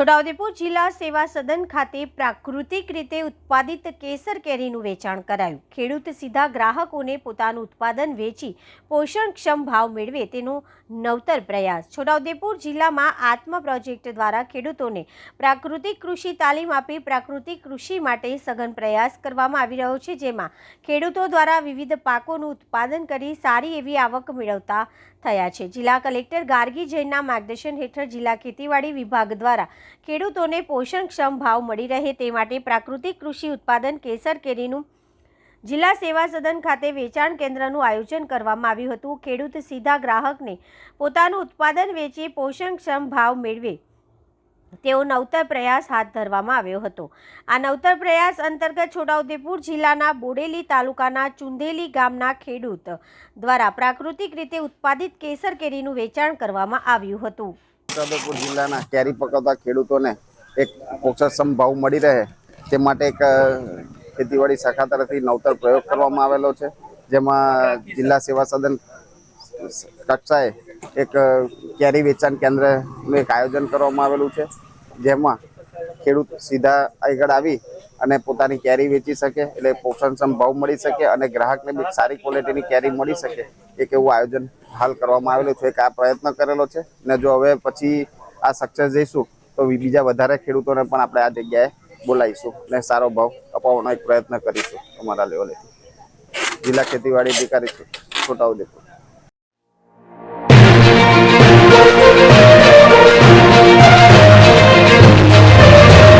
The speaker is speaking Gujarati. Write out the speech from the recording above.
છોટાઉદેપુર જિલ્લા સેવા સદન ખાતે પ્રાકૃતિક રીતે ઉત્પાદિત કેસર કેરીનું વેચાણ કરાયું. ખેડૂત સીધા ગ્રાહકોને પોતાનું ઉત્પાદન વેચી પોષણક્ષમ ભાવ મેળવે તેનો નવતર પ્રયાસ. છોટાઉદેપુર જિલ્લામાં આત્મ પ્રોજેક્ટ દ્વારા ખેડૂતોને પ્રાકૃતિક કૃષિ તાલીમ આપી પ્રાકૃતિક કૃષિ માટે સઘન પ્રયાસ કરવામાં આવી રહ્યો છે, જેમાં ખેડૂતો દ્વારા વિવિધ પાકોનું ઉત્પાદન કરી સારી એવી આવક મેળવતા થયા છે. જિલ્લા કલેક્ટર ગાર્ગી જૈનના માર્ગદર્શન હેઠળ જિલ્લા ખેતીવાડી વિભાગ દ્વારા ખેડૂતોને પોષણક્ષમ ભાવ મળી રહે તે માટે પ્રાકૃતિક કૃષિ ઉત્પાદન કેસર કેરીનું જિલ્લા સેવા સદન ખાતે વેચાણ કેન્દ્રનું આયોજન કરવામાં આવ્યું હતું. ખેડૂત સીધા ગ્રાહકને પોતાનું ઉત્પાદન વેચી પોષણક્ષમ ભાવ મેળવે તેવો નવતર પ્રયાસ હાથ ધરવામાં આવ્યો હતો. આ નવતર પ્રયાસ અંતર્ગત છોટાઉદેપુર જિલ્લાના બોડેલી તાલુકાના ચુંદેલી ગામના ખેડૂત દ્વારા પ્રાકૃતિક રીતે ઉત્પાદિત કેસર કેરીનું વેચાણ કરવામાં આવ્યું હતું. છોટાઉદેપુર જિલ્લાના કેરી પકવતા ખેડૂતોને એક પોષણ ભાવ મળી રહે તે માટે એક ખેતીવાડી શાખા તરફથી નવતર પ્રયોગ કરવામાં આવેલો છે. જેમાં જિલ્લા સેવા સદન કક્ષાએ એક કેરી વેચાણ કેન્દ્રનું એક આયોજન કરવામાં આવેલું છે. જેમાં ખેડૂત સીધા આગળ આવી અને પોતાની કેરી વેચી શકે, એટલે પોષણક્ષમ ભાવ મળી શકે અને ગ્રાહકને બી સારી ક્વોલિટીની કેરી મળી શકે, એક એવું આયોજન હાલ કરવામાં આવેલું છે, એક આ પ્રયત્ન કરેલો છે. ને જો હવે પછી આ સક્સેસ જઈશું, તો બીજા વધારે ખેડૂતોને પણ આપણે આ જગ્યાએ બોલાવીશું ને સારો ભાવ અપાવવાનો એક પ્રયત્ન કરીશું અમારા લેવલે. જિલ્લા ખેતીવાડી અધિકારી છું, છોટાઉદેપુર.